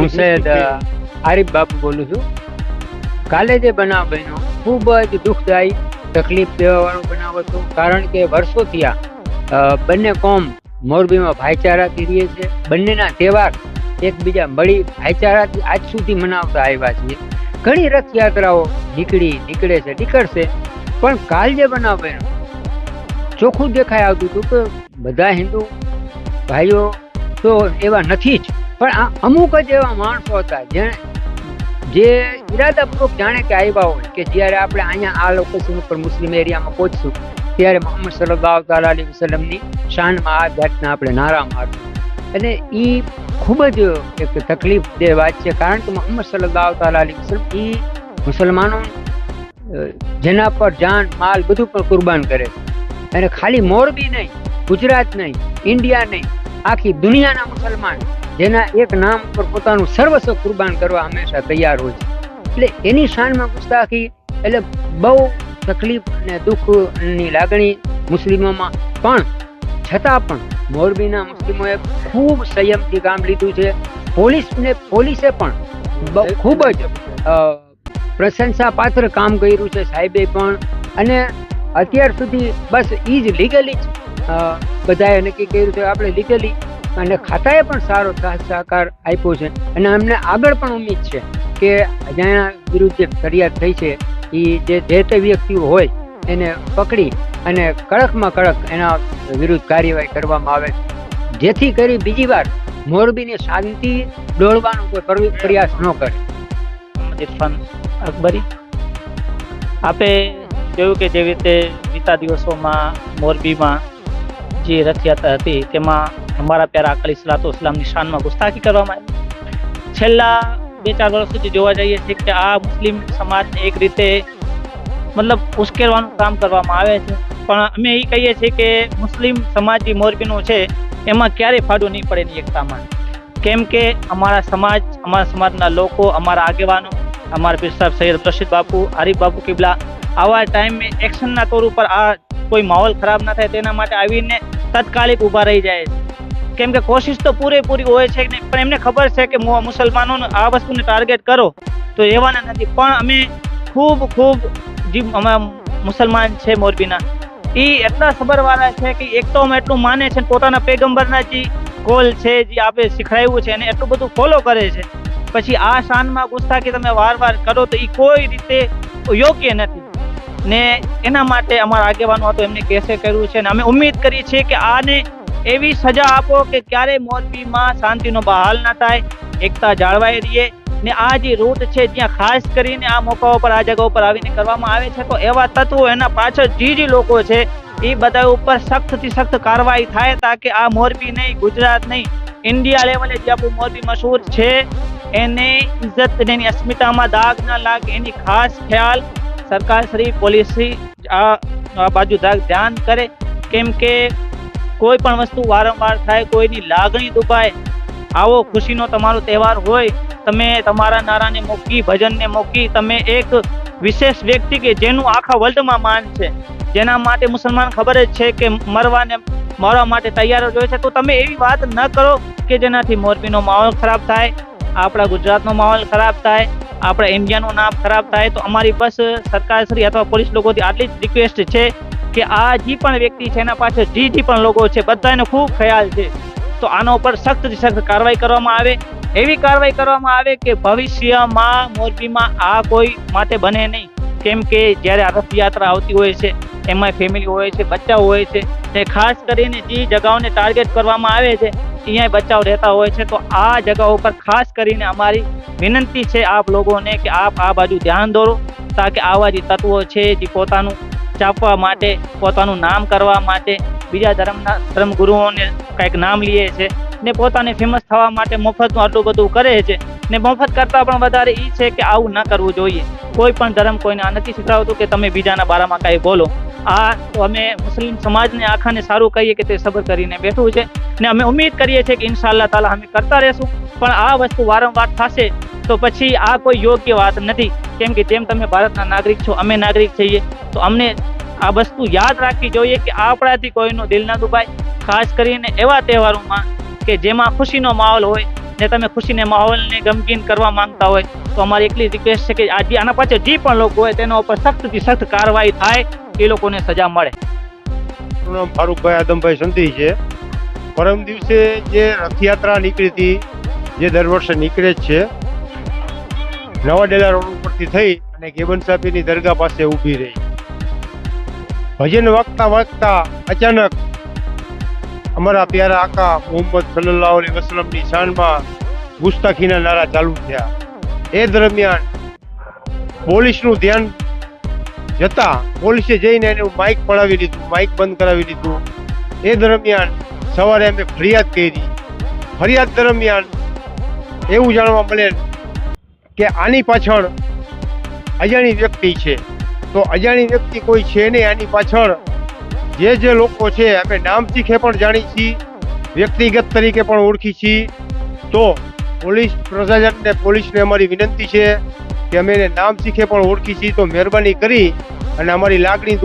હું સૈયદ આરિફ બાપુ બોલું છું. કાલે જે બનાવ બન્યો, ખૂબ જ દુઃખદાયી, તકલીફ દેવાવાળો બનાવ હતો. કારણ કે વર્ષોથી આ બંને કોમ મોરબીમાં ભાઈચારાથી રહીએ છે બંનેના તહેવાર એકબીજા મળી ભાઈચારાથી આજ સુધી મનાવતા આવ્યા છીએ. ઘણી રથયાત્રાઓ નીકળી, નીકળે છે, નીકળશે. પણ કાલ જે બનાવ બન્યો, ચોખ્ખું દેખાઈ આવતું હતું કે બધા હિન્દુ ભાઈઓ તો એવા નથી જ. પણ અમુક જ એવા માણસો હતા જેણે જે ઈરાદાપૂર્વક જાણે કે આવ્યા હોય કે જ્યારે આપણે અહીંયા આ લોકેશન ઉપર મુસ્લિમ એરિયામાં પહોંચશું, ત્યારે મોહમ્મદ સલ્લાહ તાલા અલી વસલ્લમની શાનમાં આ જાતના આપણે નારા મારશું અને એ ખૂબ જ એક તકલીફ દે વાત છે, કારણ કે મોહમ્મદ સલ્લાહ તાલા અલી વસલ્લમ એ મુસલમાનો જેના પર જાન, માલ બધું પણ કુરબાન કરે અને ખાલી મોરબી નહીં, ગુજરાત નહીં, ઇન્ડિયા નહીં, આખી દુનિયાના મુસલમાન જેના એક નામ પર પોતાનું સર્વસ્વ કુરબાન કરવા હંમેશા તૈયાર હોય છે. એટલે એની શાનમાં ગુસ્તાખી એટલે બહુ તકલીફ અને દુઃખની લાગણી મુસ્લિમોમાં. પણ છતાં પણ મોરબીના મુસ્લિમોએ ખૂબ સંયમથી કામ લીધું છે. પોલીસને પોલીસે પણ બહુ ખૂબ જ પ્રશંસાપાત્ર કામ કર્યું છે સાહેબે પણ. અને અત્યાર સુધી બસ એ જ લીગલી જ બધાએ નક્કી કર્યું છે. આપણે લીગલી અને ખાતાએ પણ સારો સહકાર આપ્યો છે. અને અમને આગળ પણ ઉમ્મીદ છે કે જેના વિરુદ્ધ જે ફરિયાદ થઈ છે એ જે તે વ્યક્તિઓ હોય, એને પકડી અને કડકમાં કડક એના વિરુદ્ધ કાર્યવાહી કરવામાં આવે. જેથી કરી બીજી વાર મોરબીની શાંતિ ડોળવાનો કોઈ પ્રયાસ ન કરે. અકબરી, આપે જોયું કે જેવી રીતે વિતા દિવસોમાં મોરબીમાં જે રથયાત્રા હતી, તેમાં અમારા પ્યારા અકાલી સલાતો ઇસ્લામની શાનમાં ગુસ્તાખી કરવામાં આવી. છેલ્લા બે ચાર વર્ષ સુધી જોવા જઈએ છીએ કે આ મુસ્લિમ સમાજને એક રીતે મતલબ ઉશ્કેરવાનું કામ કરવામાં આવે છે. પણ અમે એ કહીએ છીએ કે મુસ્લિમ સમાજ જે મોરબીનું છે, એમાં ક્યારેય ફાડું નહીં પડે ની એકતામાં. કેમ કે અમારા સમાજ, અમારા સમાજના લોકો, અમારા આગેવાનો, અમારા પીર સાહેબ સૈયદ રશીદ બાપુ, આરીફ બાપુ કિબલા, આવા ટાઈમે એક્શનના તોર ઉપર આ કોઈ માહોલ ખરાબ ના થાય તેના માટે આવીને તત્કાલિક ઊભા રહી જાય છે. કેમ કે કોશિશ તો પૂરેપૂરી હોય છે પણ એમને ખબર છે કે મુ- મુસલમાનોને આ વસ્તુને ટાર્ગેટ કરો. તો એવાના નથી. પણ અમે ખૂબ ખૂબ જે અમે મુસલમાન છે મોરબીના, એ એટલા સબરવાળા છે કે એક તો અમે એટલું માને છે પોતાના પેગંબરના જે કોલ છે, જે આપણે શીખડાવ્યું છે, એને એટલું બધું ફોલો કરે છે. પછી આ શાનમાં ગુસ્તાખી તમે વાર વાર કરો તો એ કોઈ રીતે યોગ્ય નથી. ને એના માટે અમારા આગેવાનો હતો એમને કેસે કર્યું છે ને અમે ઉમ્મીદ કરીએ છીએ કે આને એવી સજા આપો કે ક્યારે મોરબીમાં શાંતિનો બહાલ ના થાય. એકતા જાળવાઈ રહીએ ને આ જે રૂટ છે જ્યાં ખાસ કરીને આ મોકાઓ પર, આ જગા ઉપર આવીને કરવામાં આવે છે. તો એવા તત્વો એના પાછળ જે જે લોકો છે, એ બધા ઉપર સખ્તથી સખ્ત કાર્યવાહી થાય તાકે આ મોરબી નહીં, ગુજરાત નહીં, ઇન્ડિયા લેવલે જે આપણું મોરબી મશહૂર છે, એને ઇજ્જત એની અસ્મિતામાં દાગ ના લાગે. એની ખાસ ખ્યાલ સરકાર શ્રી પોલિસી આ બાજુ ધ્યાન કરે. કેમ કે કોઈ પણ વસ્તુ વારંવાર થાય, કોઈની લાગણી દુભાય, આવો ખુશીનો તમારો તહેવાર હોય, તમે તમારા નારાને મૂકી ભજનને મૂકી તમે એક વિશેષ વ્યક્તિ કે જેનું આખા વર્લ્ડમાં માન છે, જેના માટે મુસલમાન ખબર જ છે કે મરવાને મરવા માટે તૈયાર જ હોય છે, તો તમે એવી વાત ન કરો કે જેનાથી મોરબીનો માહોલ ખરાબ થાય, આપણા ગુજરાતનો માહોલ ખરાબ થાય, આપણા ઇન્ડિયાનું નામ ખરાબ થાય, તો અમારી બસ સરકારશ્રી અથવા પોલીસ લોકોથી આટલી જ રિક્વેસ્ટ છે કે આ જે પણ વ્યક્તિ છે, એના પાછળ જે જે પણ લોકો છે, બધાનો ખૂબ ખ્યાલ છે. તો આના ઉપર સખ્ત સખ્ત કાર્યવાહી કરવામાં આવે. એવી કાર્યવાહી કરવામાં આવે કે ભવિષ્યમાં મોરબીમાં આ કોઈ માટે બને નહીં. કેમ કે જ્યારે રથયાત્રા આવતી હોય છે, એમાં ફેમિલી હોય છે, બચ્ચાઓ હોય છે તે ખાસ કરીને જે જગાઓને ટાર્ગેટ કરવામાં આવે છે અહીંયા બચ્ચાઓ રહેતા હોય છે, તો આ જગાઓ પર ખાસ કરીને અમારી વિનંતી છે આપ લોકોને કે આપ આ બાજુ ધ્યાન દોરો, તાકે આવા જે તત્વો છે, જે પોતાનું ચાપવા માટે, પોતાનું નામ કરવા માટે, બીજા ધર્મના ધર્મગુરુઓને કંઈક નામ લે છે ને પોતાને ફેમસ થવા માટે મફતનું આટલું બધું કરે છે ને મફત કરતાં પણ વધારે એ છે કે આવું ન કરવું જોઈએ. કોઈ પણ ધર્મ કોઈને આ નથી શીખવાડતું કે તમે બીજાના બારામાં કાંઈ બોલો. આ અમે મુસ્લિમ સમાજને આખાને સારું કહીએ કે તે સબર કરીને બેઠું છે ને અમે ઉમ્મીદ કરીએ છીએ કે ઇન્શાલ્લાહ તાલા અમે કરતા રહેશું. પણ આ વસ્તુ વારંવાર થશે તો પછી આ કોઈ યોગ્ય વાત નથી. કેમ કે જેમ તમે ભારતના નાગરિક છો, અમે નાગરિક છીએ. તો અમને આ વસ્તુ યાદ રાખવી જોઈએ કે આપણાથી કોઈનું દિલ ના દુભાય. ખાસ કરીને એવા તહેવારોમાં કે જેમાં ખુશીનો માહોલ હોય ને તમે ખુશીને માહોલને ગમગીન કરવા માંગતા હોય, તો અમારી એટલી રિક્વેસ્ટ છે કે આજે આના પાછળ જે પણ લોકો હોય તેના ઉપર સખ્તથી સખ્ત કાર્યવાહી થાય, એ લોકોને સજા મળે. નામ ફારૂકભાઈ આદમભાઈ સંધી છે. પરમ દિવસે જે રથયાત્રા નીકળી હતી, જે દર વર્ષે નીકળે જ છે નવા ડેલા રોડ ઉપરથી થઈ અને ગેબન સાહેબની દરગાહ પાસે ઊભી રહી. ભજન વાગતા વાગતા અચાનક અમારા પ્યારા આકા મોહમ્મદ સલ્લાહ અલી વસલમની શાનમાં ગુસ્તાખીના નારા ચાલુ થયા. એ દરમિયાન પોલીસનું ધ્યાન જતા પોલીસે જઈને એને માઇક પડાવી દીધું માઇક બંધ કરાવી દીધું એ દરમિયાન સવારે અમે ફરિયાદ કરી. ફરિયાદ દરમિયાન એવું જાણવા મળે કે આની પાછળ અજાણી વ્યક્તિ છે. તો અજાણી વ્યક્તિ કોઈ છે નહીં, આની પાછળ જે જે લોકો છે, અમે નામ શીખે પણ જાણી છીએ, વ્યક્તિગત તરીકે પણ ઓળખી છીએ. તો પોલીસ પ્રશાસનને, પોલીસને અમારી વિનંતી છે કે અમે એને નામ શીખે પણ ઓળખી છીએ. તો મહેરબાની કરી અને અમારી લાગણી